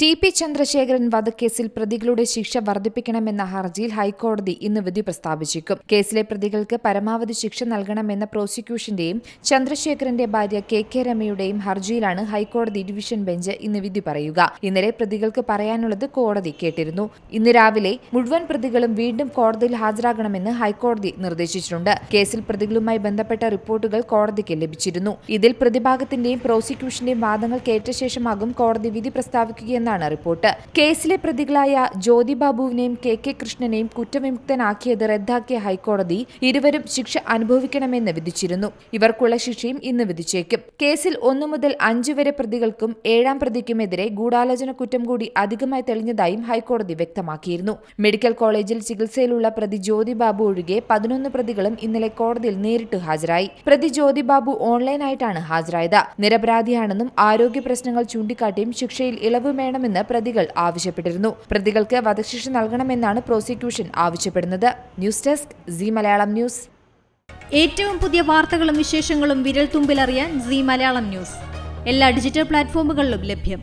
T P Chandrasekharan വധക്കേസിൽ പ്രതികളുടെ ശിക്ഷ വർദ്ധിപ്പിക്കണമെന്ന ഹർജിയിൽ ഹൈക്കോടതി ഇന്ന് വിധി പ്രസ്താവിച്ചേക്കും. കേസിലെ പ്രതികൾക്ക് പരമാവധി ശിക്ഷ നൽകണമെന്ന പ്രോസിക്യൂഷന്റെയും ചന്ദ്രശേഖരന്റെ ഭാര്യ കെ കെ രമയുടെയും ഹർജിയിലാണ് ഹൈക്കോടതി ഡിവിഷൻ ബെഞ്ച് ഇന്ന് വിധി പറയുക. ഇന്നലെ പ്രതികൾക്ക് പറയാനുള്ളത് കോടതി കേട്ടിരുന്നു. ഇന്ന് രാവിലെ മുഴുവൻ പ്രതികളും വീണ്ടും കോടതിയിൽ ഹാജരാകണമെന്ന് ഹൈക്കോടതി നിർദ്ദേശിച്ചിട്ടുണ്ട്. കേസിൽ പ്രതികളുമായി ബന്ധപ്പെട്ട റിപ്പോർട്ടുകൾ കോടതിക്ക് ലഭിച്ചിരുന്നു. ഇതിൽ പ്രതിഭാഗത്തിന്റെയും പ്രോസിക്യൂഷന്റെയും വാദങ്ങൾ കേട്ട ശേഷമാകും കോടതി വിധി പ്രസ്താവിക്കുകയെന്നാണ് റിപ്പോർട്ട്. കേസിലെ പ്രതികളായ ജ്യോതി ബാബുവിനെയും കെ കെ കൃഷ്ണനെയും കുറ്റവിമുക്തനാക്കിയത് റദ്ദാക്കിയ ഹൈക്കോടതി ഇരുവരും ശിക്ഷ അനുഭവിക്കണമെന്ന് വിധിച്ചിരുന്നു. ഇവർക്കുള്ള ശിക്ഷയും ഇന്ന് വിധിച്ചേക്കും. കേസിൽ ഒന്നു മുതൽ അഞ്ചു വരെ പ്രതികൾക്കും ഏഴാം പ്രതിക്കുമെതിരെ ഗൂഢാലോചന കുറ്റം കൂടി അധികമായി തെളിഞ്ഞതായും ഹൈക്കോടതി വ്യക്തമാക്കിയിരുന്നു. മെഡിക്കൽ കോളേജിൽ ചികിത്സയിലുള്ള പ്രതി ജ്യോതി ബാബു ഒഴികെ പതിനൊന്ന് പ്രതികളും ഇന്നലെ കോടതിയിൽ നേരിട്ട് ഹാജരായി. പ്രതി ജ്യോതി ബാബു ഓൺലൈനായിട്ടാണ് ഹാജരായത്. നിരപരാധിയാണെന്നും ആരോഗ്യ പ്രശ്നങ്ങൾ ചൂണ്ടിക്കാട്ടിയും ശിക്ഷയിൽ ഇളവ് വേണമെന്ന് പ്രതികൾ ആവശ്യപ്പെട്ടിരുന്നു. പ്രതികൾക്ക് വധശിക്ഷ നൽകണമെന്നാണ് പ്രോസിക്യൂഷൻ ആവശ്യപ്പെടുന്നത്. News desk C Malayalam news. ഏറ്റവും പുതിയ വാർത്തകളും വിശേഷങ്ങളും വിരൽ തുമ്പിലറിയാൻ സി മലയാളം ന്യൂസ്. എല്ലാ ഡിജിറ്റൽ പ്ലാറ്റ്ഫോമുകളിലും ലഭ്യം.